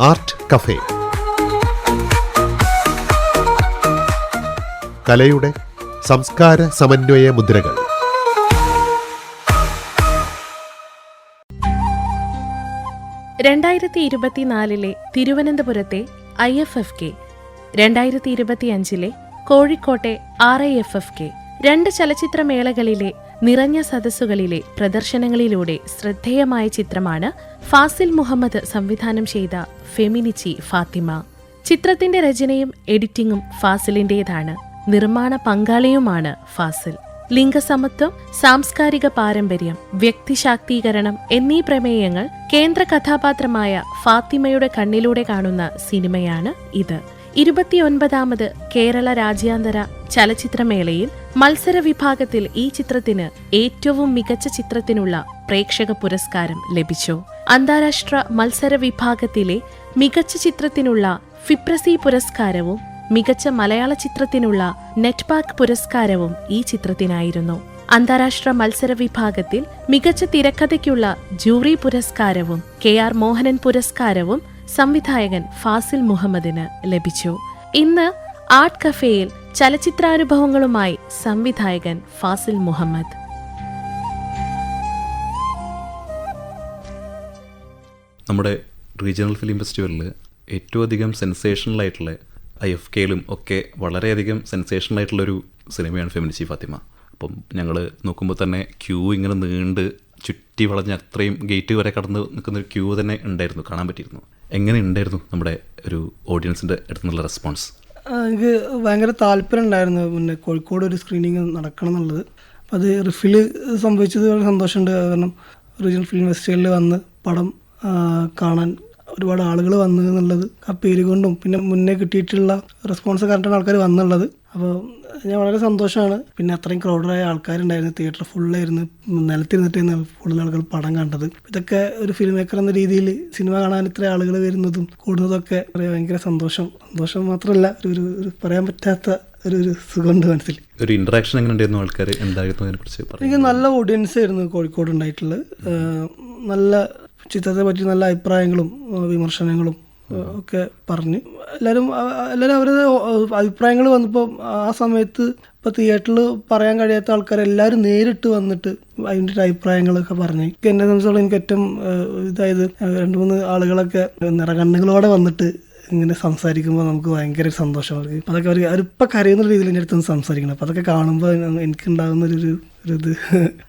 Art cafe. കലയുടെ സംസ്കാര സമന്വയ മുദ്രകൾ. രണ്ടായിരത്തി ഇരുപത്തിനാലിലെ തിരുവനന്തപുരത്തെ ഐ എഫ് എഫ് കെ രണ്ടായിരത്തി ഇരുപത്തിയഞ്ചിലെ കോഴിക്കോട്ടെ R I F F K രണ്ട് ചലച്ചിത്രമേളകളിലെ നിറഞ്ഞ സദസ്സുകളിലെ പ്രദർശനങ്ങളിലൂടെ ശ്രദ്ധേയമായ ചിത്രമാണ് ഫാസിൽ മുഹമ്മദ് സംവിധാനം ചെയ്ത ഫെമിനിച്ചി ഫാത്തിമ. ചിത്രത്തിന്റെ രചനയും എഡിറ്റിംഗും ഫാസിലിന്റേതാണ്. നിർമ്മാണ പങ്കാളിയുമാണ് ഫാസിൽ. ലിംഗസമത്വം സാംസ്കാരിക പാരമ്പര്യം വ്യക്തിശാക്തീകരണം എന്നീ പ്രമേയങ്ങൾ കേന്ദ്ര കഥാപാത്രമായ ഫാത്തിമയുടെ കണ്ണിലൂടെ കാണുന്ന സിനിമയാണ് ഇത്. ഇരുപത്തിയൊൻപതാമത് കേരള രാജ്യാന്തര ചലച്ചിത്രമേളയിൽ മത്സര വിഭാഗത്തിൽ ഈ ചിത്രത്തിന് ഏറ്റവും മികച്ച ചിത്രത്തിനുള്ള പ്രേക്ഷക പുരസ്കാരം ലഭിച്ചു. അന്താരാഷ്ട്ര മത്സര വിഭാഗത്തിലെ മികച്ച ചിത്രത്തിനുള്ള ഫിപ്രസി പുരസ്കാരവും മികച്ച മലയാള ചിത്രത്തിനുള്ള നെറ്റ്പാക്ക് പുരസ്കാരവും ഈ ചിത്രത്തിനായിരുന്നു. അന്താരാഷ്ട്ര മത്സര വിഭാഗത്തിൽ മികച്ച തിരക്കഥയ്ക്കുള്ള ജൂറി പുരസ്കാരവും കെ ആർ മോഹനൻ പുരസ്കാരവും സംവിധായകൻ ഫാസിൽ മുഹമ്മദിന് ലഭിച്ചു. ഇന്ന് ആർട്ട് കഫേയിൽ ചലച്ചിത്രാനുഭവങ്ങളുമായി സംവിധായകൻ ഫാസിൽ മുഹമ്മദ്. നമ്മുടെ റീജിയണൽ ഫിലിം ഫെസ്റ്റിവലിൽ ഏറ്റവും അധികം സെൻസേഷണൽ ആയിട്ടുള്ള ഐ എഫ് കെയിലും ഒക്കെ വളരെയധികം സെൻസേഷണൽ ആയിട്ടുള്ളൊരു സിനിമയാണ് ഫെമിനിസി ഫാത്തിമ. അപ്പം ഞങ്ങൾ നോക്കുമ്പോൾ തന്നെ ക്യൂ ഇങ്ങനെ നീണ്ട് ചുറ്റി വളഞ്ഞ് അത്രയും ഗേറ്റ് വരെ കടന്ന് നിൽക്കുന്ന ഒരു ക്യൂ തന്നെ ഉണ്ടായിരുന്നു കാണാൻ പറ്റിയിരുന്നു. എങ്ങനെ ഉണ്ടായിരുന്നു നമ്മുടെ ഒരു ഓഡിയൻസിന്റെ അടുത്തുനിന്നുള്ള റെസ്പോൺസ് എനിക്ക് ഭയങ്കര താല്പര്യം ഉണ്ടായിരുന്നു. പിന്നെ കോഴിക്കോട് ഒരു സ്ക്രീനിങ് നടക്കണം എന്നുള്ളത്. അപ്പം അത് റിഫിൽ സംഭവിച്ചത് വളരെ സന്തോഷമുണ്ട്. കാരണം റീജിയണൽ ഫിലിം ഫെസ്റ്റിവലിൽ വന്ന് പടം കാണാൻ ഒരുപാട് ആളുകൾ വന്നു എന്നുള്ളത് ആ പേര് കൊണ്ടും പിന്നെ മുന്നേ കിട്ടിയിട്ടുള്ള റെസ്പോൺസ് കറക്റ്റാണ് ആൾക്കാർ വന്നുള്ളത്. അപ്പോൾ ഞാൻ വളരെ സന്തോഷമാണ്. പിന്നെ അത്രയും ക്രൗഡായ ആൾക്കാരുണ്ടായിരുന്നു. തിയേറ്റർ ഫുള്ളായിരുന്നു നിലത്തിരുന്നിട്ടായിരുന്നു കൂടുതൽ ആളുകൾ പടം കണ്ടത്. ഇതൊക്കെ ഒരു ഫിലിം മേക്കർ എന്ന രീതിയിൽ സിനിമ കാണാൻ ഇത്ര ആളുകൾ വരുന്നതും കൂടുന്നതൊക്കെ ഭയങ്കര സന്തോഷം. സന്തോഷം മാത്രമല്ല ഒരു ഒരു പറയാൻ പറ്റാത്ത ഒരു ഒരു സുഖമുണ്ട് മനസ്സിൽ. ഒരു ഇന്ററാക്ഷൻ എങ്ങനെ ഉണ്ടായിരുന്നു ആൾക്കാർ എന്തായിരുന്നു അതിനെക്കുറിച്ച് എനിക്ക് നല്ല ഓഡിയൻസ് ആയിരുന്നു കോഴിക്കോട് ഉണ്ടായിട്ടുള്ളത് നല്ല ചിത്രത്തെ പറ്റി നല്ല അഭിപ്രായങ്ങളും വിമർശനങ്ങളും ഒക്കെ പറഞ്ഞ്. എല്ലാവരും എല്ലാവരും അവരുടെ അഭിപ്രായങ്ങൾ വന്നപ്പോൾ ആ സമയത്ത് ഇപ്പോൾ തിയേറ്ററിൽ പറയാൻ കഴിയാത്ത ആൾക്കാർ എല്ലാവരും നേരിട്ട് വന്നിട്ട് അതിന്റെ അഭിപ്രായങ്ങളൊക്കെ പറഞ്ഞു. എനിക്ക് എന്നെ സംബന്ധിച്ചോളം എനിക്ക് ഏറ്റവും ഇതായത് രണ്ട് മൂന്ന് ആളുകളൊക്കെ നിറകണ്ണുകളോടെ വന്നിട്ട് ഇങ്ങനെ സംസാരിക്കുമ്പോൾ നമുക്ക് ഭയങ്കര സന്തോഷമാണ് അതൊക്കെ അവർ അവരിപ്പോൾ കരയുന്ന രീതിയിൽ എന്റെ അടുത്ത് സംസാരിക്കണം. അപ്പം അതൊക്കെ കാണുമ്പോൾ എനിക്ക് ഉണ്ടാകുന്ന ഒരു ഒരു ഒരു ഇത്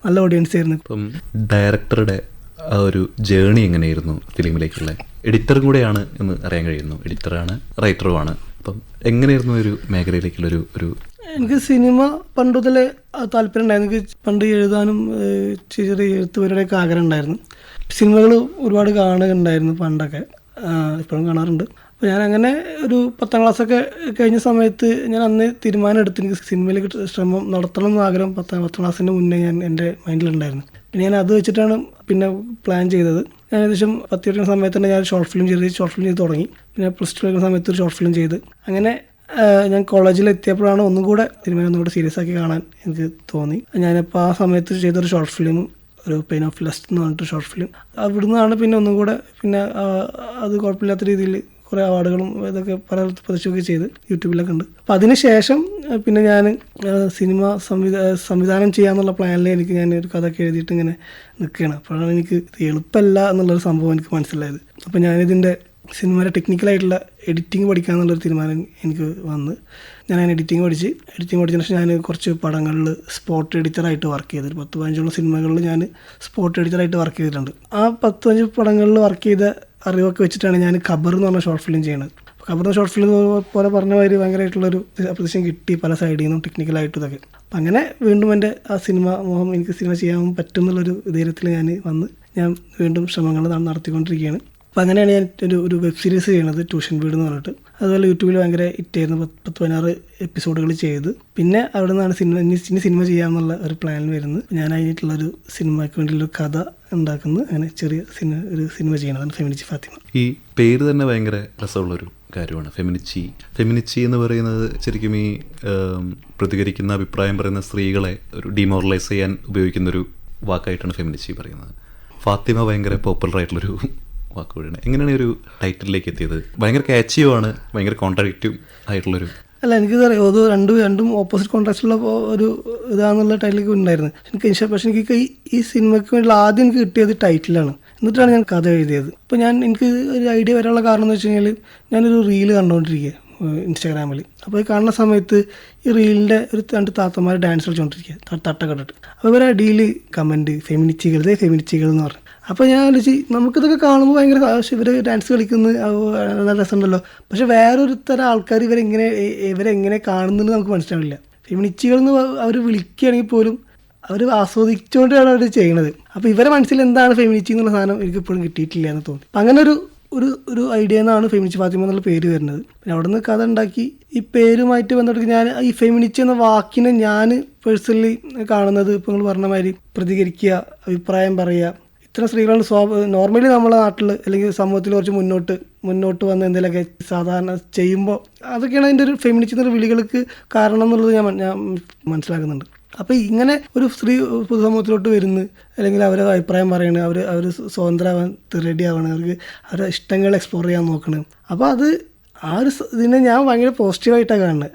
നല്ല ഓഡിയൻസ് ആയിരുന്നു. ഇപ്പം ഡയറക്ടറുടെ ആ ഒരു ജേണി എങ്ങനെയായിരുന്നു ഫിലിമിലേക്കുള്ള എഡിറ്ററും കൂടെയാണ് എന്ന് അറിയാൻ കഴിയുന്നു. എഡിറ്ററാണ് റൈറ്ററുമാണ്. അപ്പം എങ്ങനെയായിരുന്നു ഒരു മേഖലയിലേക്കുള്ള ഒരു എനിക്ക് സിനിമ പണ്ട് മുതലേ താല്പര്യം ഉണ്ടായിരുന്നു. എനിക്ക് പണ്ട് എഴുതാനും ചെറിയ ചെറിയ ആഗ്രഹം ഉണ്ടായിരുന്നു. സിനിമകൾ ഒരുപാട് കാണുകയുണ്ടായിരുന്നു പണ്ടൊക്കെ. ഇപ്പോഴും കാണാറുണ്ട്. അപ്പോൾ ഞാൻ അങ്ങനെ ഒരു പത്താം ക്ലാസ്സൊക്കെ കഴിഞ്ഞ സമയത്ത് ഞാൻ അന്ന് തീരുമാനം എടുത്ത് എനിക്ക് സിനിമയിലേക്ക് ശ്രമം നടത്തണം എന്ന് ആഗ്രഹം പത്താം പത്താം ക്ലാസ്സിന്റെ മുന്നേ ഞാൻ എന്റെ മൈൻഡിലുണ്ടായിരുന്നു. ഞാൻ അത് വെച്ചിട്ടാണ് പിന്നെ പ്ലാൻ ചെയ്തത്. ഞാൻ ഏകദേശം പത്ത് വരുന്ന സമയത്ത് തന്നെ ഞാൻ ഷോർട്ട് ഫിലിം ചെയ്ത് ഷോർട്ട് ഫിലിം ചെയ്ത് തുടങ്ങി. പിന്നെ പ്ലസ് ടു വരുന്ന സമയത്ത് ഒരു ഷോർട്ട് ഫിലിം ചെയ്ത്. അങ്ങനെ ഞാൻ കോളേജിൽ എത്തിയപ്പോഴാണ് ഒന്നും കൂടെ സിനിമ ഒന്നുകൂടെ സീരിയസ് ആക്കി കാണാൻ എനിക്ക് തോന്നി. ഞാനിപ്പോൾ ആ സമയത്ത് ചെയ്തൊരു ഷോർട്ട് ഫിലിം ഒരു പെയിൻ ഓഫ് ലസ്റ്റ് എന്ന് പറഞ്ഞിട്ട് ഷോർട്ട് ഫിലിം അവിടുന്നാണ് പിന്നെ ഒന്നും കൂടെ പിന്നെ അത് കുഴപ്പമില്ലാത്ത രീതിയിൽ കുറേ അവാർഡുകളും ഇതൊക്കെ പല പ്രദർശിക്കുകയൊക്കെ ചെയ്ത് യൂട്യൂബിലൊക്കെ ഉണ്ട്. അപ്പം അതിനുശേഷം പിന്നെ ഞാൻ സിനിമ സംവിധാ സംവിധാനം ചെയ്യാമെന്നുള്ള പ്ലാനിൽ എനിക്ക് ഞാൻ ഒരു കഥയൊക്കെ എഴുതിയിട്ട് ഇങ്ങനെ നിൽക്കുകയാണ് അപ്പോഴാണ് എനിക്ക് എളുപ്പമല്ല എന്നുള്ളൊരു സംഭവം എനിക്ക് മനസ്സിലായത്. അപ്പോൾ ഞാനിതിന്റെ സിനിമയുടെ ടെക്നിക്കലായിട്ടുള്ള എഡിറ്റിംഗ് പഠിക്കുക എന്നുള്ളൊരു തീരുമാനം എനിക്ക് വന്ന് ഞാൻ അതിന് എഡിറ്റിംഗ് പഠിച്ച് എഡിറ്റിംഗ് പഠിച്ചതിന് ശേഷം ഞാൻ കുറച്ച് പടങ്ങളിൽ സ്പോട്ട് എഡിറ്ററായിട്ട് വർക്ക് ചെയ്തു ഒരു പത്ത് പതിനഞ്ചോളം സിനിമകളിൽ ഞാൻ സ്പോട്ട് എഡിറ്ററായിട്ട് വർക്ക് ചെയ്തിട്ടുണ്ട്. ആ പത്ത് പതിനഞ്ച് പടങ്ങളിൽ വർക്ക് ചെയ്ത അറിവൊക്കെ വെച്ചിട്ടാണ് ഞാൻ ഖബർ എന്ന് പറഞ്ഞ ഷോർട്ട് ഫിലിം ചെയ്യുന്നത് ഖബർ എന്ന ഷോർട്ട് ഫിലിം പോലെ പറഞ്ഞ മാതിരി ഭയങ്കരമായിട്ടുള്ളൊരു അപ്രദേശം കിട്ടി പല സൈഡിൽ നിന്നും ടെക്നിക്കലായിട്ടും ഇതൊക്കെ. അപ്പം അങ്ങനെ വീണ്ടും എന്റെ ആ സിനിമ മോഹം എനിക്ക് സിനിമ ചെയ്യാൻ പറ്റും എന്നുള്ളൊരു ധൈര്യത്തിൽ ഞാൻ വന്ന് ഞാൻ വീണ്ടും ശ്രമങ്ങൾ നടത്തിക്കൊണ്ടിരിക്കുകയാണ്. അപ്പോൾ അങ്ങനെയാണ് ഞാൻ ഒരു ഒരു വെബ് സീരീസ് ചെയ്യണത് ട്യൂഷൻ വീട് എന്ന് പറഞ്ഞിട്ട്. അതുപോലെ യൂട്യൂബിൽ ഭയങ്കര ഹിറ്റായിരുന്നു. പത്ത് പത്ത് പതിനാറ് എപ്പിസോഡുകൾ ചെയ്ത്. പിന്നെ അവിടെ നിന്നാണ് സിനിമ ഇനി ഇനി സിനിമ ചെയ്യാമെന്നുള്ള ഒരു പ്ലാനിൽ വരുന്നത്. ഞാൻ അതിനായിട്ടുള്ളൊരു സിനിമയ്ക്ക് വേണ്ടിയിട്ടൊരു കഥ ഉണ്ടാക്കുന്നത് അങ്ങനെ ചെറിയ സിനിമ ഒരു സിനിമ ചെയ്യണതാണ് ഫെമിനിച്ചി ഫാത്തിമ. ഈ പേര് തന്നെ ഭയങ്കര രസമുള്ളൊരു കാര്യമാണ്. ഫെമിനിച്ചി. ഫെമിനിച്ചി എന്ന് പറയുന്നത് ശരിക്കും ഈ പ്രതികരിക്കുന്ന അഭിപ്രായം പറയുന്ന സ്ത്രീകളെ ഒരു ഡിമോറലൈസ് ചെയ്യാൻ ഉപയോഗിക്കുന്ന ഒരു വാക്കായിട്ടാണ് ഫെമിനിച്ചി പറയുന്നത്. ഫാത്തിമ ഭയങ്കര പോപ്പുലർ ആയിട്ടുള്ളൊരു വാക്കുവഴിയാണ് എങ്ങനെയാണ് ഒരു ടൈറ്റിലേക്ക് എത്തിയത്? ഭയങ്കര കാച്ചിയുമാണ് ഭയങ്കര കോൺട്രാക്റ്റീവ് ആയിട്ടുള്ളൊരു അല്ല എനിക്ക് അറിയാം അത് രണ്ടും രണ്ടും ഓപ്പോസിറ്റ് കോൺട്രാക്റ്റുള്ള ഒരു ഇതാണെന്നുള്ള ടൈറ്റിലേക്ക് ഉണ്ടായിരുന്നു. എനിക്ക് ഇഷ്ടം പക്ഷേ എനിക്ക് ഈ സിനിമയ്ക്ക് വേണ്ടി ആദ്യം എനിക്ക് കിട്ടിയത് ടൈറ്റിലാണ് എന്നിട്ടാണ് ഞാൻ കഥ എഴുതിയത്. അപ്പോൾ ഞാൻ എനിക്ക് ഒരു ഐഡിയ വരാനുള്ള കാരണം എന്ന് വെച്ച് കഴിഞ്ഞാൽ ഞാനൊരു റീൽ കണ്ടുകൊണ്ടിരിക്കുക ഇൻസ്റ്റാഗ്രാമിൽ അപ്പോൾ ഈ കാണുന്ന സമയത്ത് ഈ റീലിന്റെ ഒരു രണ്ട് താത്തമാർ ഡാൻസ് കളിച്ചുകൊണ്ടിരിക്കുക തട്ടക്കെട്ടിട്ട് അപ്പോൾ ഇവരെ അടിയിൽ കമന്റ് ഫെമിനിച്ചികൾ ഫെമിനിച്ചികൾ എന്ന് പറഞ്ഞു. അപ്പോൾ ഞാൻ ആലോചിച്ച് നമുക്കിതൊക്കെ കാണുമ്പോൾ ഭയങ്കര ഇവർ ഡാൻസ് കളിക്കുന്നു നല്ല രസമുണ്ടല്ലോ. പക്ഷേ വേറൊരു തരം ആൾക്കാർ ഇവരെങ്ങനെ ഇവരെങ്ങനെ കാണുന്നുണ്ട് നമുക്ക് മനസ്സിലാവില്ല. ഫെമിനിച്ചികൾ എന്ന് അവർ വിളിക്കുകയാണെങ്കിൽ പോലും അവർ ആസ്വദിച്ചുകൊണ്ടാണ് അവർ ചെയ്യുന്നത് അപ്പോൾ ഇവരെ മനസ്സിൽ എന്താണ് ഫെമിനിച്ചി എന്നുള്ള സാധനം എനിക്ക് ഇപ്പോഴും കിട്ടിയിട്ടില്ല എന്ന് തോന്നി. അപ്പം അങ്ങനെ ഒരു ഒരു ഒരു ഐഡിയ എന്നാണ് ഫെമിനിച്ച് ഫാത്തിമ എന്നുള്ള പേര് വരുന്നത്. പിന്നെ അവിടെ നിന്ന് കഥ ഉണ്ടാക്കി ഈ പേരുമായിട്ട് ബന്ധപ്പെട്ട് ഞാൻ ഈ ഫെമിനിച്ച് എന്ന വാക്കിനെ ഞാൻ പേഴ്സണലി കാണുന്നത് ഇപ്പോൾ നിങ്ങൾ പറഞ്ഞ മാതിരി പ്രതികരിക്കുക അഭിപ്രായം പറയുക ഇത്തരം സ്ത്രീകളാണ് സ്വാ നോർമലി നമ്മളെ നാട്ടിൽ അല്ലെങ്കിൽ സമൂഹത്തിൽ കുറച്ച് മുന്നോട്ട് മുന്നോട്ട് വന്ന് എന്തെങ്കിലുമൊക്കെ സാധാരണ ചെയ്യുമ്പോൾ അതൊക്കെയാണ് അതിന്റെ ഒരു ഫെമിനിസ്റ്റ് വിളികൾക്ക് കാരണം എന്നുള്ളത് ഞാൻ ഞാൻ മനസ്സിലാക്കുന്നുണ്ട്. അപ്പോൾ ഇങ്ങനെ ഒരു സ്ത്രീ പൊതുസമൂഹത്തിലോട്ട് വരുന്നു അല്ലെങ്കിൽ അവരെ അഭിപ്രായം പറയണ് അവർ അവർ സ്വതന്ത്രമാവാൻ റെഡി ആവണം അവർക്ക് അവരുടെ ഇഷ്ടങ്ങൾ എക്സ്പ്ലോർ ചെയ്യാൻ നോക്കണം. അപ്പോൾ അത് ആ ഒരു ഇതിനെ ഞാൻ ഭയങ്കര പോസിറ്റീവായിട്ടാണ് കാണുന്നത്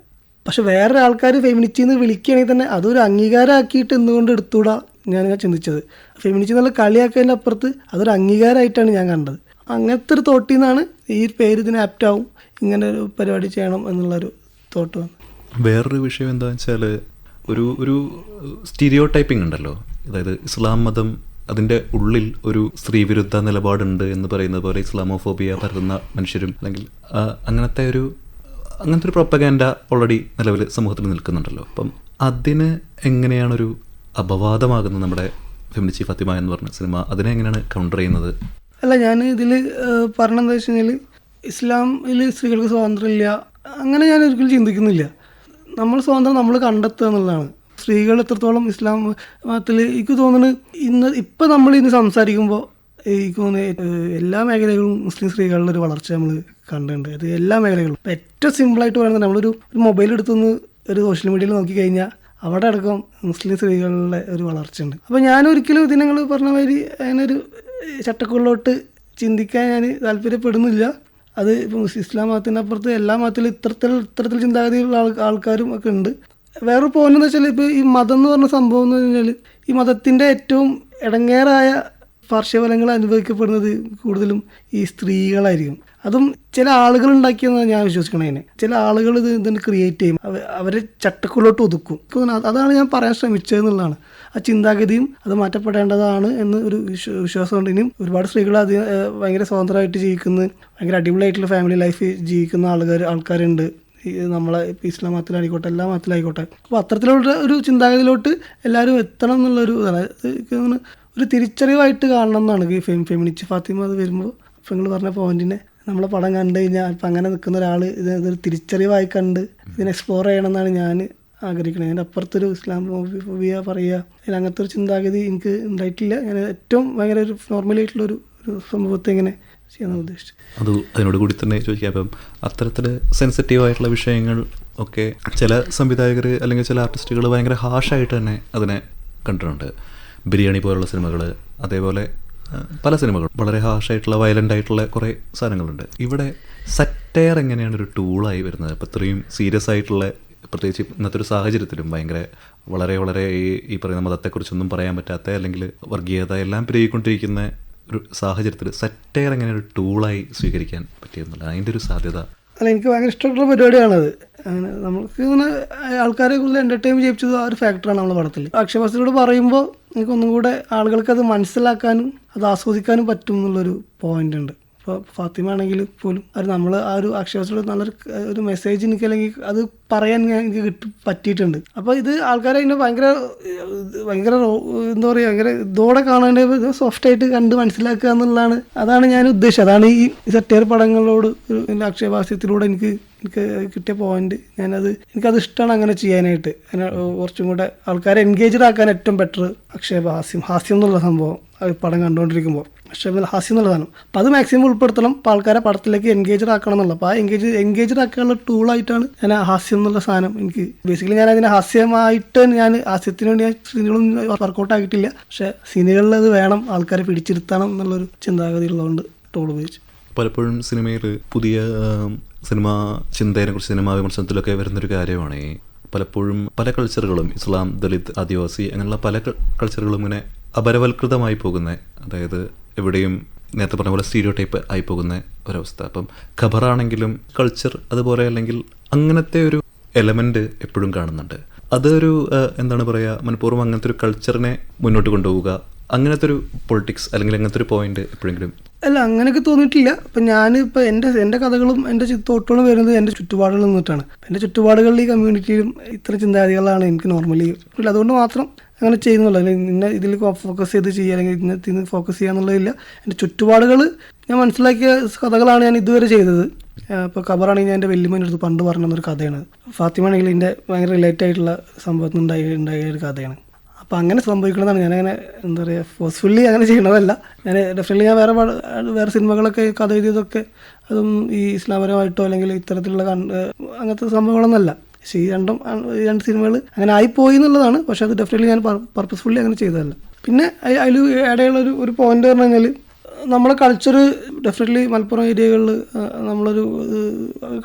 പക്ഷെ വേറെ ആൾക്കാർ ഫെമിനിറ്റി എന്ന് വിളിക്കുകയാണെങ്കിൽ തന്നെ അതൊരു അംഗീകാരമാക്കിയിട്ട് എന്തുകൊണ്ട് എടുത്തുകൂടാ ഞാൻ ചിന്തിച്ചത്. ഫെമിനിസ്റ്റ് നല്ല കളിയാക്കുന്നതിന്റെ അപ്പുറത്ത് അതൊരു അംഗീകാരമായിട്ടാണ് ഞാൻ കണ്ടത്. അങ്ങനത്തെ ഒരു തോട്ടിൽ നിന്നാണ് ഈ പേര് ഇതിന് ആപ്റ്റ് ആവും. ഇങ്ങനെ ഒരു പരിപാടി ചെയ്യണം എന്നുള്ളൊരു തോട്ട് വന്നു വേറൊരു വിഷയം എന്താണെന്ന് വെച്ചാൽ ഒരു ഒരു സ്റ്റീരിയോ ടൈപ്പിംഗ് ഉണ്ടല്ലോ. അതായത് ഇസ്ലാം മതം അതിന്റെ ഉള്ളിൽ ഒരു സ്ത്രീ സ്ത്രീവിരുദ്ധ നിലപാടുണ്ട് എന്ന് പറയുന്നത് പോലെ ഇസ്ലാമോഫോബിയ പരത്തുന്ന മനുഷ്യരും അല്ലെങ്കിൽ അങ്ങനത്തെ ഒരു അങ്ങനത്തെ ഒരു പ്രൊപ്പഗാൻഡ ഓൾറെഡി നിലവിൽ സമൂഹത്തിൽ നിൽക്കുന്നുണ്ടല്ലോ. അപ്പം അതിന് എങ്ങനെയാണൊരു അപവാദമാകുന്നത് നമ്മുടെ ഫെമിനിച്ചി ഫത്തിമ എന്ന് പറഞ്ഞ സിനിമ അതിനെ എങ്ങനെയാണ് കൗണ്ടർ ചെയ്യുന്നത്? അല്ല ഞാൻ ഇതിൽ പറഞ്ഞെന്താ വെച്ച് കഴിഞ്ഞാൽ ഇസ്ലാമിൽ സ്ത്രീകൾക്ക് സ്വാതന്ത്ര്യമില്ല അങ്ങനെ ഞാൻ ഒരിക്കലും ചിന്തിക്കുന്നില്ല. നമ്മൾ സ്വാതന്ത്ര്യം നമ്മൾ കണ്ടെത്തുക എന്നുള്ളതാണ്. സ്ത്രീകൾ എത്രത്തോളം ഇസ്ലാം മതത്തിൽ എനിക്ക് തോന്നുന്നത് ഇന്ന് ഇപ്പം നമ്മൾ ഇന്ന് സംസാരിക്കുമ്പോൾ എനിക്ക് തോന്നുന്നത് എല്ലാ മേഖലകളും മുസ്ലിം സ്ത്രീകളുടെ ഒരു വളർച്ച നമ്മൾ കണ്ടിട്ടുണ്ട്. അത് എല്ലാ മേഖലകളും ഏറ്റവും സിമ്പിളായിട്ട് പറയുന്നത് നമ്മളൊരു മൊബൈൽ എടുത്തുനിന്ന് ഒരു സോഷ്യൽ മീഡിയയിൽ നോക്കി കഴിഞ്ഞാൽ അവിടെ അടക്കം മുസ്ലിം സ്ത്രീകളുടെ ഒരു വളർച്ചയുണ്ട്. അപ്പോൾ ഞാൻ ഒരിക്കലും ഇത് നിങ്ങൾ പറഞ്ഞ മാതിരി അതിനൊരു ചട്ടക്കുള്ളിലോട്ട് ചിന്തിക്കാൻ ഞാൻ താല്പര്യപ്പെടുന്നില്ല. അത് ഇപ്പോൾ ഇസ്ലാം മതത്തിനപ്പുറത്ത് എല്ലാ മതത്തിലും ഇത്തരത്തിൽ ഇത്തരത്തിൽ ചിന്താഗതിയുള്ള ആൾ ആൾക്കാരും ഒക്കെ ഉണ്ട്. വേറെ പോയിന്റ് എന്ന് വെച്ചാൽ ഇപ്പോൾ ഈ മതം എന്ന് പറഞ്ഞ സംഭവം എന്ന് പറഞ്ഞാൽ ഈ മതത്തിന്റെ ഏറ്റവും ഇടങ്ങേറായ പാർശ്വഫലങ്ങൾ അനുഭവിക്കപ്പെടുന്നത് കൂടുതലും ഈ സ്ത്രീകളായിരിക്കും. അതും ചില ആളുകൾ ഉണ്ടാക്കിയെന്നാണ് ഞാൻ വിശ്വസിക്കണത് ചില ആളുകൾ ഇത് ഇതിന് ക്രിയേറ്റ് ചെയ്യും. അവരെ ചട്ടക്കുള്ളിലോട്ട് ഒതുക്കും. അതാണ് ഞാൻ പറയാൻ ശ്രമിച്ചത് എന്നുള്ളതാണ് ആ ചിന്താഗതിയും അത് മാറ്റപ്പെടേണ്ടതാണ് എന്ന് ഒരു വിശ്വാസം വിശ്വാസമുണ്ട്. ഇനിയും ഒരുപാട് സ്ത്രീകൾ അത് ഭയങ്കര സ്വതന്ത്രമായിട്ട് ജീവിക്കുന്ന. ഭയങ്കര അടിപൊളിയായിട്ടുള്ള ഫാമിലി ലൈഫ് ജീവിക്കുന്ന ആൾക്കാർ ആൾക്കാരുണ്ട്. നമ്മളെ ഇസ്ലാം മതത്തിലായിക്കോട്ടെ എല്ലാ മതത്തിലായിക്കോട്ടെ. അപ്പോൾ അത്തരത്തിലുള്ള ഒരു ചിന്താഗതിയിലോട്ട് എല്ലാവരും എത്തണം എന്നുള്ളൊരു ഒരു തിരിച്ചറിവായിട്ട് കാണണം എന്നാണ് ഈ ഫെമിനിച്ച് ഫാത്തിമ അത് വരുമ്പോൾ അപ്പോൾ നിങ്ങൾ പറഞ്ഞ പോയിന്റിനെ നമ്മളെ പടം കണ്ടു കഴിഞ്ഞാൽ ഇപ്പം അങ്ങനെ നിൽക്കുന്ന ഒരാൾ ഇത് ഇതൊരു തിരിച്ചറിവായി കണ്ട് ഇതിനെ എക്സ്പ്ലോർ ചെയ്യണം എന്നാണ് ഞാൻ ആഗ്രഹിക്കുന്നത് അതിന്റെ അപ്പുറത്തൊരു ഇസ്ലാം ഫോബിയ പറയുക അതിൽ അങ്ങനത്തെ ഒരു ചിന്താഗതി എനിക്ക് ഉണ്ടായിട്ടില്ല. ഞാൻ ഏറ്റവും ഭയങ്കര ഒരു നോർമലായിട്ടുള്ള ഒരു ഒരു സംഭവത്തെ ഇങ്ങനെ ചെയ്യാൻ ഉദ്ദേശിച്ചു അത് അതിനോട് കൂടി തന്നെ ചോദിക്കാം. അപ്പം അത്തരത്തിൽ സെൻസിറ്റീവ് ആയിട്ടുള്ള വിഷയങ്ങൾ ഒക്കെ ചില സംവിധായകർ അല്ലെങ്കിൽ ചില ആർട്ടിസ്റ്റുകൾ ഭയങ്കര ഹാഷായിട്ട് തന്നെ അതിനെ കണ്ടിട്ടുണ്ട്. ബിരിയാണി പോലുള്ള സിനിമകൾ അതേപോലെ പല സിനിമകളും. വളരെ ഹാഷായിട്ടുള്ള വയലന്റ് ആയിട്ടുള്ള കുറേ സാധനങ്ങളുണ്ട്. ഇവിടെ സറ്റയർ എങ്ങനെയാണ് ഒരു ടൂളായി വരുന്നത്? അപ്പോൾ ഇത്രയും സീരിയസ് ആയിട്ടുള്ള പ്രത്യേകിച്ച് ഇന്നത്തെ ഒരു സാഹചര്യത്തിലും ഭയങ്കര വളരെ വളരെ ഈ ഈ പറയുന്ന മതത്തെക്കുറിച്ചൊന്നും പറയാൻ പറ്റാത്ത അല്ലെങ്കിൽ വർഗീയത എല്ലാം പെരുകിക്കൊണ്ടിരിക്കുന്ന ഒരു സാഹചര്യത്തിൽ സറ്റയർ എങ്ങനെ ഒരു ടൂളായി സ്വീകരിക്കാൻ പറ്റിയെന്നുള്ള അതിന്റെ ഒരു സാധ്യത അല്ല എനിക്ക് ഭയങ്കര ഇഷ്ടമുള്ള പരിപാടിയാണത്. അങ്ങനെ നമുക്ക് ഇങ്ങനെ ആൾക്കാരെ കൂടുതൽ എന്റർടൈൻ ചെയ്യിപ്പിച്ചത് ആ ഒരു ഫാക്ടറാണ് നമ്മുടെ പടത്തിൽ അക്ഷയവാസിയോട് പറയുമ്പോൾ എനിക്ക് ഒന്നും കൂടെ ആളുകൾക്ക് അത് മനസ്സിലാക്കാനും അത് ആസ്വദിക്കാനും പറ്റും എന്നുള്ളൊരു പോയിന്റ് ഉണ്ട്. ഇപ്പോൾ ഫാത്തിമ ആണെങ്കിൽ പോലും അത് നമ്മൾ ആ ഒരു അക്ഷയവാസിയോട് നല്ലൊരു ഒരു മെസ്സേജ് എനിക്ക് അല്ലെങ്കിൽ അത് പറയാൻ ഞാൻ എനിക്ക് കിട്ടി പറ്റിയിട്ടുണ്ട്. അപ്പോൾ ഇത് ആൾക്കാരെ അതിനെ ഭയങ്കര ഭയങ്കര എന്താ പറയുക ഭയങ്കര ഇതോടെ കാണേണ്ട സോഫ്റ്റായിട്ട് കണ്ട് മനസ്സിലാക്കുക എന്നുള്ളതാണ് അതാണ് ഞാൻ ഉദ്ദേശിച്ചത്. അതാണ് ഈ സറ്റയർ പടങ്ങളോട് ഒരു എനിക്ക് എനിക്ക് കിട്ടിയ പോയിന്റ് ഞാനത് എനിക്കത് ഇഷ്ടമാണ് അങ്ങനെ ചെയ്യാനായിട്ട്. കുറച്ചും കൂടെ ആൾക്കാരെ എൻഗേജ്ഡ് ആക്കാൻ ഏറ്റവും ബെറ്റർ അക്ഷയഭാസ്യം ഹാസ്യം എന്നുള്ള സംഭവം. പടം കണ്ടുകൊണ്ടിരിക്കുമ്പോൾ. ഷെമിൽ ഹാസ്യം എന്നുള്ള സാധനം അപ്പോൾ അത് മാക്സിമം ഉൾപ്പെടുത്തണം. അപ്പോൾ ആൾക്കാരെ പടത്തിലേക്ക് എൻഗേജ് ആക്കണം എന്നുള്ള അപ്പോൾ ആ എൻഗേജ് എൻഗേജ് ആക്കാനുള്ള ടൂളായിട്ടാണ് ഞാൻ ഹാസ്യം എന്നുള്ള സാധനം എനിക്ക് ബേസിക്കലി ഞാൻ അതിനെ ഹാസ്യമായിട്ട് ഞാൻ ഹാസ്യത്തിന് വേണ്ടി ഞാൻ സീനുകളൊന്നും വർക്കൗട്ട് ആക്കിയിട്ടില്ല. പക്ഷേ സീനുകളിൽ അത് വേണം. ആൾക്കാരെ പിടിച്ചിരുത്തണം എന്നുള്ളൊരു ചിന്താഗതി ഉള്ളതുകൊണ്ട് ടോൾ ഉപയോഗിച്ച്. പലപ്പോഴും സിനിമയിൽ പുതിയ സിനിമാ ചിന്തയെ കുറിച്ച് സിനിമാ വിമർശനത്തിലൊക്കെ വരുന്നൊരു കാര്യമാണ്. പലപ്പോഴും പല കൾച്ചറുകളും ഇസ്ലാം ദളിത് ആദിവാസി അങ്ങനെയുള്ള പല കൾച്ചറുകളും ഇങ്ങനെ അപരവൽകൃതമായി പോകുന്ന അതായത് എവിടെയും നേരത്തെ പറഞ്ഞ പോലെ സ്റ്റീരിയോ ടൈപ്പ് ആയി പോകുന്ന ഒരവസ്ഥ. അപ്പം ഖബറാണെങ്കിലും കൾച്ചർ അതുപോലെ അല്ലെങ്കിൽ അങ്ങനത്തെ ഒരു എലമെന്റ് എപ്പോഴും കാണുന്നുണ്ട്. അതൊരു എന്താണ് പറയുക മനഃപൂർവം അങ്ങനത്തെ ഒരു കൾച്ചറിനെ മുന്നോട്ട് കൊണ്ടുപോവുക അങ്ങനത്തെ ഒരു പൊളിറ്റിക്സ് അല്ലെങ്കിൽ അങ്ങനത്തെ ഒരു പോയിന്റ് എപ്പോഴെങ്കിലും. അല്ല അങ്ങനെയൊക്കെ തോന്നിയിട്ടില്ല. ഇപ്പം ഞാൻ ഇപ്പം എന്റെ എന്റെ കഥകളും എന്റെ തോട്ടുകളും വരുന്നത് എന്റെ ചുറ്റുപാടുകളിൽ നിന്നിട്ടാണ്. എന്റെ ചുറ്റുപാടുകളിൽ ഈ കമ്മ്യൂണിറ്റിയിലും ഇത്ര ചിന്താഗതികളാണ് എനിക്ക് നോർമലി അതുകൊണ്ട് മാത്രം അങ്ങനെ ചെയ്യുന്നുള്ളൂ. അല്ലെങ്കിൽ ഇന്ന ഇതിൽ ഫോക്കസ് ചെയ്ത് ചെയ്യുക അല്ലെങ്കിൽ ഇന്ന നിന്ന് ഫോക്കസ് ചെയ്യുക എന്നുള്ളതില്ല. എന്റെ ചുറ്റുപാടുകൾ ഞാൻ മനസ്സിലാക്കിയ കഥകളാണ് ഞാൻ ഇതുവരെ ചെയ്തത്. ഇപ്പോൾ ഖബറാണെങ്കിൽ ഞാൻ എന്റെ വലിയ അടുത്ത് പണ്ട് പറഞ്ഞൊരു കഥയാണ്. ഫാത്തിമ ആണെങ്കിൽ എന്റെ ഭയങ്കര റിലേറ്റ് ആയിട്ടുള്ള സംഭവത്തിൽ ഉണ്ടായി ഉണ്ടായ ഒരു കഥയാണ്. അപ്പോൾ അങ്ങനെ സംഭവിക്കണമെന്നാണ് ഞാനങ്ങനെ എന്താ പറയുക ഫോഴ്സ്ഫുള്ളി അങ്ങനെ ചെയ്യണതല്ല. ഞാൻ ഡെഫിനറ്റ്ലി ഞാൻ വേറെ വേറെ സിനിമകളൊക്കെ കഥ എഴുതിയതൊക്കെ അതും ഈ ഇസ്ലാമപരമായിട്ടോ അല്ലെങ്കിൽ ഇത്തരത്തിലുള്ള അങ്ങനത്തെ സംഭവങ്ങളൊന്നുമല്ല പക്ഷേ ഈ രണ്ടും ഈ രണ്ട് സിനിമകൾ അങ്ങനെ ആയിപ്പോയി എന്നുള്ളതാണ്. പക്ഷെ അത് ഡെഫിനറ്റ്ലി ഞാൻ പർപ്പസ്ഫുള്ളി അങ്ങനെ ചെയ്തതല്ല. പിന്നെ അതിൽ ഇടയുള്ള ഒരു ഒരു പോയിന്റ് പറഞ്ഞു കഴിഞ്ഞാൽ നമ്മളെ കൾച്ചർ ഡെഫിനറ്റ്ലി മലപ്പുറം ഏരിയകളിൽ നമ്മളൊരു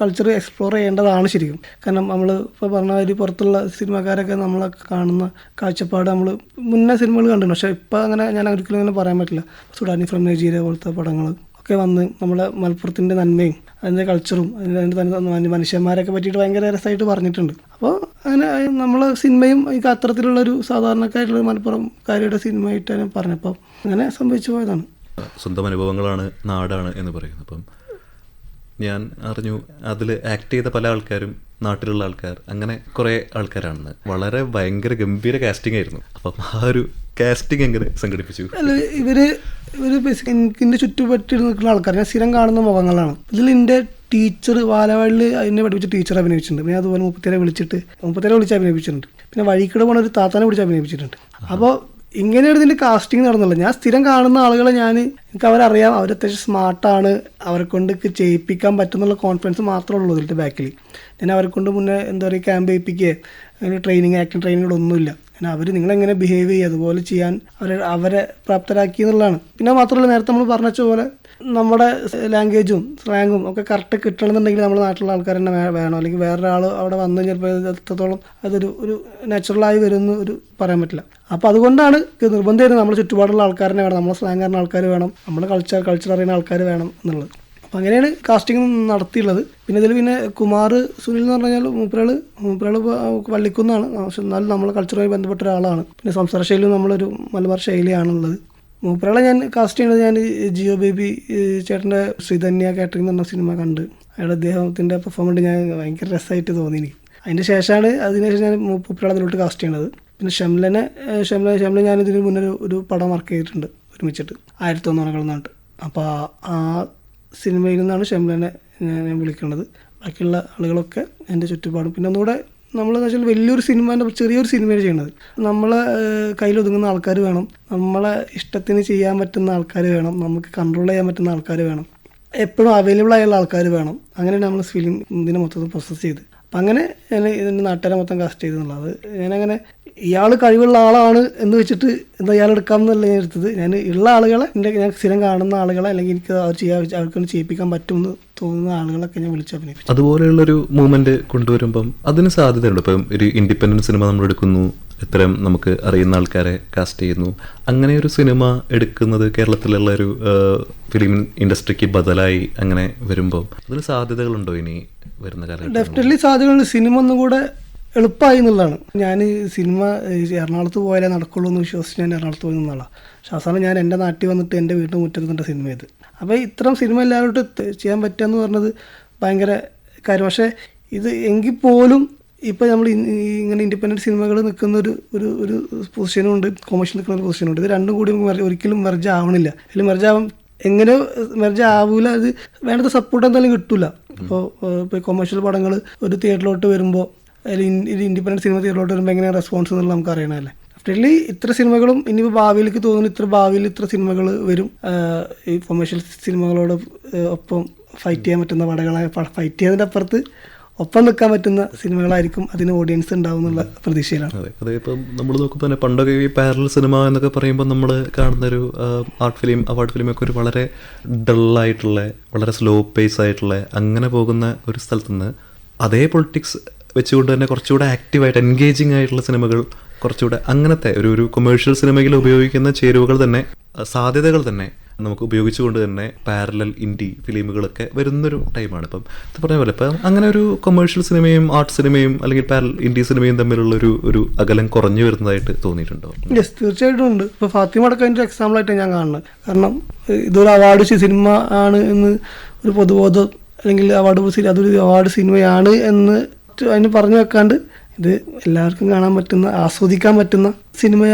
കൾച്ചർ എക്സ്പ്ലോർ ചെയ്യേണ്ടതാണ് ശരിക്കും. കാരണം നമ്മൾ ഇപ്പോൾ പറഞ്ഞ ഒരു പുറത്തുള്ള സിനിമക്കാരൊക്കെ നമ്മളെ കാണുന്ന കാഴ്ചപ്പാട് നമ്മൾ മുന്നേ സിനിമകൾ കണ്ടിട്ടുണ്ട് പക്ഷേ ഇപ്പോൾ അങ്ങനെ ഞാൻ ഒരിക്കലും അങ്ങനെ പറയാൻ പറ്റില്ല. സുഡാനി ഫ്രം നൈജീരിയ പോലത്തെ പടങ്ങൾ ഒക്കെ വന്ന് നമ്മളെ മലപ്പുറത്തിന്റെ നന്മയും അതിന്റെ കൾച്ചറും അതിന്റെ തന്നെ മന- മനുഷ്യന്മാരൊക്കെ പറ്റിയിട്ട് ഭയങ്കര രസമായിട്ട് പറഞ്ഞിട്ടുണ്ട്. അപ്പോൾ അങ്ങനെ നമ്മളെ സിനിമയും അത്തരത്തിലുള്ളൊരു സാധാരണക്കായിട്ടുള്ള ഒരു മലപ്പുറംകാരിയുടെ സിനിമയായിട്ടാണ് പറഞ്ഞപ്പോൾ അങ്ങനെ സംഭവിച്ചു പോയതാണ്. സ്വന്തം അനുഭവങ്ങളാണ് നാടാണ് എന്ന് പറയുന്നത്. അപ്പം ഞാൻ അറിഞ്ഞു അതിൽ ആക്ട് ചെയ്ത പല ആൾക്കാരും നാട്ടിലുള്ള ആൾക്കാർ അങ്ങനെ കുറേ ആൾക്കാരാണെന്ന് വളരെ ഭയങ്കര ഗംഭീര കാസ്റ്റിംഗ് ആയിരുന്നു. അപ്പം ആ ഒരു കാസ്റ്റിംഗ് എങ്ങനെ സംഘടിപ്പിച്ചു? അല്ല ഇവർ ഇവർ ബേസിക് എനിക്കിന്റെ ചുറ്റുപറ്റി നിൽക്കുന്ന ആൾക്കാർ ഞാൻ സ്ഥിരം കാണുന്ന മുഖങ്ങളാണ്. ഇതിൽ എന്റെ ടീച്ചർ വാലവാളിൽ എന്നെ പഠിപ്പിച്ച ടീച്ചർ അഭിനയിച്ചിട്ടുണ്ട്. പിന്നെ അതുപോലെ മുപ്പത്തേരെ വിളിച്ചിട്ട് മുപ്പത്തേരെ വിളിച്ച് അഭിനയിപ്പിച്ചിട്ടുണ്ട്. പിന്നെ വഴിക്കൂടെ പോണ ഒരു താത്താനെ വിളിച്ച് അഭിനയിപ്പിച്ചിട്ടുണ്ട്. അപ്പോൾ ഇങ്ങനെയാണ് ഇതിന്റെ കാസ്റ്റിംഗ് നടന്നുള്ളത്. ഞാൻ സ്ഥിരം കാണുന്ന ആളുകളെ ഞാൻ എനിക്ക് അവരറിയാം അവർ അത്യാവശ്യം സ്മാർട്ടാണ് അവരെ കൊണ്ട് ചെയ്യിപ്പിക്കാൻ പറ്റുന്നുള്ള കോൺഫിഡൻസ് മാത്രമേ ഉള്ളൂ ഇതിന്റെ ബാക്കിൽ ഞാൻ അവരെ കൊണ്ട് മുന്നേ എന്താ പറയുക ക്യാമ്പ് ചെയ്യിപ്പിക്കുകയോ അങ്ങനെ ട്രെയിനിങ് ആക്ടിങ് ട്രെയിനിങ്ങോടൊന്നുമില്ല ഞാൻ അവർ നിങ്ങളെങ്ങനെ ബിഹേവ് ചെയ്യുക അതുപോലെ ചെയ്യാൻ അവരെ അവരെ പ്രാപ്തരാക്കി എന്നുള്ളതാണ്. പിന്നെ മാത്രമല്ല നേരത്തെ നമ്മൾ പറഞ്ഞ പോലെ നമ്മുടെ ലാംഗ്വേജും സ്ലാങ്ങും ഒക്കെ കറക്റ്റ് കിട്ടണമെന്നുണ്ടെങ്കിൽ നമ്മുടെ നാട്ടിലുള്ള ആൾക്കാർ തന്നെ വേണം. അല്ലെങ്കിൽ വേറൊരാൾ അവിടെ വന്നു ചിലപ്പോൾ എത്രത്തോളം അതൊരു ഒരു നാച്ചുറലായി വരുമെന്ന് ഒരു പറയാൻ പറ്റില്ല. അപ്പോൾ അതുകൊണ്ടാണ് നിർബന്ധമായിരുന്നു നമ്മുടെ ചുറ്റുപാടുള്ള ആൾക്കാരനെ വേണം നമ്മളെ സ്ലാങ് അറിയുന്ന ആൾക്കാർ വേണം നമ്മുടെ കൾച്ചർ കൾച്ചർ അറിയുന്ന ആൾക്കാർ വേണം എന്നുള്ളത്. അപ്പോൾ അങ്ങനെയാണ് കാസ്റ്റിംഗ് നടത്തിയുള്ളത്. പിന്നെ ഇതിൽ പിന്നെ കുമാർ സുനിൽ എന്ന് പറഞ്ഞു കഴിഞ്ഞാൽ മൂപ്പരാൾ മൂപ്പരാൾ വള്ളിക്കുന്നാണ്. പക്ഷെ എന്നാലും നമ്മളെ കൾച്ചറുമായി ബന്ധപ്പെട്ട ഒരാളാണ്. പിന്നെ സംസാര ശൈലിയും നമ്മളൊരു മലബാർ ശൈലിയാണുള്ളത്. മൂപ്പരാളെ ഞാൻ കാസ്റ്റ് ചെയ്യുന്നത് ഞാൻ ജിയോ ബേബി ചേട്ടന്റെ ശ്രീധന്യ കാറ്ററിംഗ് എന്ന് പറഞ്ഞ സിനിമ കണ്ട്. അയാളുടെ അദ്ദേഹത്തിന്റെ പെർഫോമൻസ് ഞാൻ ഭയങ്കര രസമായിട്ട് തോന്നി എനിക്ക്. അതിന്റെ ശേഷമാണ് അതിനുശേഷം ഞാൻ മൂപ്പരാളെ അതിലോട്ട് കാസ്റ്റ് ചെയ്യണത് പിന്നെ ഷംലനെ ഷംല ഷംല ഞാൻ ഇതിന് മുന്നേ ഒരു പടം വർക്ക് ചെയ്തിട്ടുണ്ട് ഒരുമിച്ചിട്ട്. ആയിരത്തി ഒന്നോണകൾ എന്നിട്ട് അപ്പോൾ ആ സിനിമയിൽ നിന്നാണ് ഷംലനെ ഞാൻ വിളിക്കുന്നത് ബാക്കിയുള്ള ആളുകളൊക്കെ എന്റെ ചുറ്റുപാടും. പിന്നെ ഒന്നുകൂടെ നമ്മളെന്ന് വെച്ചാൽ വലിയൊരു സിനിമേന്റെ ചെറിയൊരു സിനിമയാണ് ചെയ്യുന്നത്. നമ്മളെ കയ്യിലൊതുങ്ങുന്ന ആൾക്കാർ വേണം. നമ്മളെ ഇഷ്ടത്തിന് ചെയ്യാൻ പറ്റുന്ന ആൾക്കാർ വേണം. നമുക്ക് കൺട്രോൾ ചെയ്യാൻ പറ്റുന്ന ആൾക്കാർ വേണം. എപ്പോഴും അവൈലബിൾ ആയുള്ള ആൾക്കാർ വേണം. അങ്ങനെ നമ്മൾ ഫിലിം ഇതിനെ മൊത്തത്തിൽ പ്രോസസ്സ് ചെയ്ത് അപ്പം അങ്ങനെ ഞാൻ ഇതിന്റെ നാട്ടുകാരെ മൊത്തം കാസ്റ്റ് ചെയ്തെന്നുള്ളത് ഞാനങ്ങനെ ഇയാൾ കഴിവുള്ള ആളാണ് എന്ന് വെച്ചിട്ട് എന്താ ഇയാൾ എടുക്കാമെന്നല്ല ഞാൻ എടുത്തത്. ഞാൻ ഉള്ള ആളുകളെ എന്റെ ഞാൻ സ്ഥിരം കാണുന്ന ആളുകളെ അല്ലെങ്കിൽ എനിക്ക് അവർ ചെയ്യാൻ അവർക്ക് ചെയ്യിപ്പിക്കാൻ പറ്റുമെന്ന് തോന്നുന്ന ആളുകളൊക്കെ ഞാൻ വിളിച്ച് അഭിനയിപ്പിച്ചു. അതുപോലെയുള്ളൊരു മൂവ്മെന്റ് കൊണ്ടുവരുമ്പം അതിന് സാധ്യതയുണ്ട്? ഇപ്പം ഒരു ഇൻഡിപെൻഡന്റ് സിനിമ നമ്മൾ എടുക്കുന്നു ഇത്തരം നമുക്ക് അറിയുന്ന ആൾക്കാരെ കാസ്റ്റ് ചെയ്യുന്നു. അങ്ങനെ ഒരു സിനിമ എടുക്കുന്നത് കേരളത്തിലുള്ള ഒരു ഫിലിം ഇൻഡസ്ട്രിക്ക് ബദലായി അങ്ങനെ വരുമ്പോൾ അതിന് സാധ്യതകളുണ്ടോ ഇനി വരുന്ന കാലഘട്ടത്തിൽ ഡെഫിനറ്റ്ലി സാധ്യതകളുണ്ട്. സിനിമ ഒന്നും കൂടെ എളുപ്പമായി എന്നുള്ളതാണ് ഞാൻ സിനിമ എറണാകുളത്ത് പോയാലേ നടക്കുള്ളൂ എന്ന് വിശ്വസിച്ച് ഞാൻ എറണാകുളത്ത് പോയി നിന്നാളാണ് പക്ഷെ അവസാനം ഞാൻ എന്റെ നാട്ടിൽ വന്നിട്ട് എന്റെ വീട്ടിൽ മുറ്റത്തിന്റെ സിനിമ ഇത്. അപ്പോൾ ഇത്തരം സിനിമ എല്ലാവരോട്ട് ചെയ്യാൻ പറ്റുക എന്ന് പറഞ്ഞത് ഭയങ്കര കാര്യം. പക്ഷേ ഇത് എങ്കിൽ പോലും ഇപ്പോൾ നമ്മൾ ഇങ്ങനെ ഇൻഡിപെൻഡന്റ് സിനിമകൾ നിൽക്കുന്ന ഒരു ഒരു ഒരു പൊസിഷനും ഉണ്ട്. കൊമേഴ്ഷ്യൽ നിൽക്കുന്ന ഒരു പൊസിഷനും ഉണ്ട്. ഇത് രണ്ടും കൂടി ഒരിക്കലും മെർജ് ആവണില്ല. അതിൽ മെർജ് ആവാൻ എങ്ങനെ മെർജ് ആവൂല അത് വേണ്ടത് സപ്പോർട്ട് എന്തായാലും കിട്ടൂല. ഇപ്പോൾ ഇപ്പോൾ കൊമേഴ്ഷ്യൽ പടങ്ങൾ ഒരു തിയേറ്ററിലോട്ട് വരുമ്പോൾ അല്ലെങ്കിൽ ഇൻഡിപെൻഡന്റ് സിനിമ തിയേറ്ററിലോട്ട് വരുമ്പോൾ എങ്ങനെയാണ് റെസ്പോൺസ് എന്നുള്ളത് നമുക്ക് അറിയണമല്ലേ ഡെഫിനറ്റ്ലി ഇത്ര സിനിമകളും ഇനിയിപ്പോൾ ഭാവിയിലേക്ക് തോന്നുന്നു ഇത്ര ഭാവിയിൽ ഇത്ര സിനിമകൾ വരും. ഈ കൊമേഴ്ഷ്യൽ സിനിമകളോട് ഒപ്പം ഫൈറ്റ് ചെയ്യാൻ പറ്റുന്ന പടകളായ ഫൈറ്റ് ചെയ്യുന്നതിന്റെ അപ്പുറത്ത് ഒപ്പം നിൽക്കാൻ പറ്റുന്ന സിനിമകളായിരിക്കും അതിന് ഓഡിയൻസ് ഉണ്ടാവും എന്നുള്ള പ്രതീക്ഷയിലാണ്. അതെ അതെ ഇപ്പം നമ്മൾ നോക്കുമ്പോൾ തന്നെ പണ്ടൊക്കെ ഈ പാരൽ സിനിമ എന്നൊക്കെ പറയുമ്പോൾ നമ്മൾ കാണുന്നൊരു ആർട്ട് ഫിലിം അവാർഡ് ഫിലിം ഒക്കെ ഒരു വളരെ ഡള്ളായിട്ടുള്ള വളരെ സ്ലോ പേസ് ആയിട്ടുള്ള അങ്ങനെ പോകുന്ന ഒരു സ്ഥലത്ത് നിന്ന് അതേ പൊളിറ്റിക്സ് വെച്ചുകൊണ്ട് തന്നെ കുറച്ചുകൂടെ ആക്റ്റീവായിട്ട് എൻഗേജിങ് ആയിട്ടുള്ള സിനിമകൾ കുറച്ചുകൂടെ അങ്ങനത്തെ ഒരു ഒരു കൊമേഴ്ഷ്യൽ സിനിമയിൽ ഉപയോഗിക്കുന്ന ചേരുവകൾ തന്നെ സാധ്യതകൾ തന്നെ നമുക്ക് ഉപയോഗിച്ചുകൊണ്ട് തന്നെ പാരലൽ ഇൻഡി ഫിലിമുകളൊക്കെ വരുന്നൊരു ടൈമാണ് ഇപ്പം ഇത് പറഞ്ഞ പോലെ ഇപ്പം അങ്ങനെ ഒരു കൊമേഴ്ഷ്യൽ സിനിമയും ആർട്ട് സിനിമയും അല്ലെങ്കിൽ പാരൽ ഇൻഡി സിനിമയും തമ്മിലുള്ള ഒരു ഒരു അകലം കുറഞ്ഞു വരുന്നതായിട്ട് തോന്നിയിട്ടുണ്ടോ? യെസ് തീർച്ചയായിട്ടും ഉണ്ട്. ഇപ്പോൾ ഫാത്തിമ അടക്കം എക്സാമ്പിൾ ആയിട്ട് ഞാൻ കാണുന്നത്. കാരണം ഇതൊരു അവാർഡ് സിനിമ ആണ് എന്ന് ഒരു പൊതുബോധം അല്ലെങ്കിൽ അവാർഡ് അതൊരു അവാർഡ് സിനിമയാണ് എന്ന് അതിന് പറഞ്ഞു വെക്കാണ്ട് ഇത് എല്ലാവർക്കും കാണാൻ പറ്റുന്ന ആസ്വദിക്കാൻ പറ്റുന്ന സിനിമ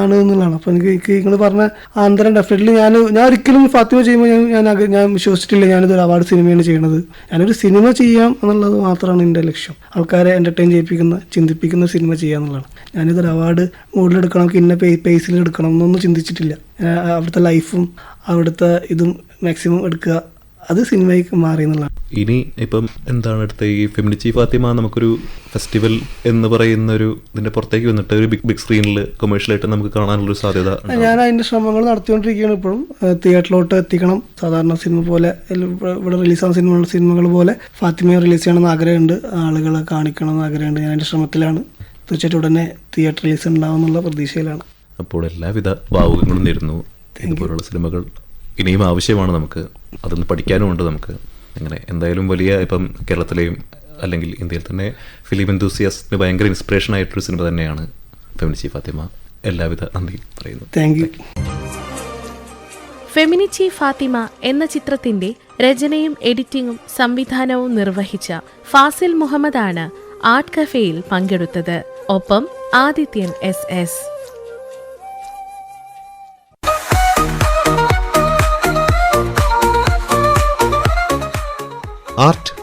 ആണ് എന്നുള്ളതാണ്. അപ്പോൾ എനിക്ക് നിങ്ങൾ പറഞ്ഞ ആന്തരം ഡെഫിനറ്റ്ലി ഞാൻ ഞാൻ ഒരിക്കലും ഫാത്തിമ ചെയ്യുമ്പോൾ ഞാൻ ഞാൻ ഞാൻ വിശ്വസിച്ചിട്ടില്ല ഞാനിതൊരു അവാർഡ് സിനിമയാണ് ചെയ്യണത്. ഞാനൊരു സിനിമ ചെയ്യാം എന്നുള്ളത് മാത്രമാണ് എന്റെ ലക്ഷ്യം. ആൾക്കാരെ എന്റർടൈൻ ചെയ്യിപ്പിക്കുന്ന ചിന്തിപ്പിക്കുന്ന സിനിമ ചെയ്യുക എന്നുള്ളതാണ്. ഞാനിതൊരു അവാർഡ് മോഡിലെടുക്കണം ഇന്ന പേ പേസിൽ എന്നൊന്നും ചിന്തിച്ചിട്ടില്ല. അവിടുത്തെ ലൈഫും അവിടുത്തെ ഇതും മാക്സിമം എടുക്കുക അത് സിനിമയ്ക്ക് മാറി എന്നുള്ളതാണ് ഇനി ഇപ്പം എന്താണ് അടുത്ത ഈ ഫെമിനിച്ചി ഫാത്തിമ നമുക്കൊരു ഫെസ്റ്റിവൽ എന്ന് പറയുന്ന ഒരു ഇതിന്റെ പുറത്തേക്ക് വന്നിട്ട് ഒരു ബിഗ് ബിഗ് സ്ക്രീനിൽ കൊമേഴ്ഷ്യലായിട്ട് നമുക്ക് കാണാനുള്ളൊരു സാധ്യത ഞാൻ അതിന്റെ ശ്രമങ്ങൾ നടത്തിക്കൊണ്ടിരിക്കുകയാണ് ഇപ്പോഴും. തിയേറ്ററിലോട്ട് എത്തിക്കണം. സാധാരണ സിനിമ പോലെ ഇവിടെ- റിലീസാവുന്ന റിലീസാകുന്ന സിനിമ സിനിമകൾ പോലെ ഫാത്തിമയെ റിലീസ് ചെയ്യണമെന്ന് ആഗ്രഹമുണ്ട്. ആളുകളെ കാണിക്കണം എന്ന് ആഗ്രഹമുണ്ട്. ഞാൻ അതിന്റെ ശ്രമത്തിലാണ്. തീർച്ചയായിട്ടും ഉടനെ തിയേറ്റർ റിലീസ് ഉണ്ടാവും എന്നുള്ള പ്രതീക്ഷയിലാണ്. അപ്പോൾ എല്ലാവിധ ഭാവുകങ്ങളും നേരുന്നു. ഇതുപോലുള്ള സിനിമകൾ ഇനിയും ആവശ്യമാണ് നമുക്ക്. അതൊന്ന് പഠിക്കാനുമുണ്ട് നമുക്ക്. അങ്ങനെ എന്തായാലും വലിയ ഇപ്പം കേരളത്തിലെയും അല്ലെങ്കിൽ ഇന്ത്യയിൽ തന്നെ ഫിലിം എന്തൂസിയസ്റ്റിന് ഭയങ്കര ഇൻസ്പിറേഷൻ ആയിട്ടൊരു സിനിമ തന്നെയാണ് ഫെമിനിച്ചി ഫാത്തിമ. എല്ലാവിധ നന്ദി പറയുന്നു. താങ്ക് യു ഫെമിനിച്ചി ഫാത്തിമ എന്ന ചിത്രത്തിന്റെ രചനയും എഡിറ്റിംഗും സംവിധാനവും നിർവഹിച്ച ഫാസിൽ മുഹമ്മദാണ് ആർട്ട് കഫേയിൽ പങ്കെടുത്തത്. ഒപ്പം ആദിത്യൻ എസ് എസ്.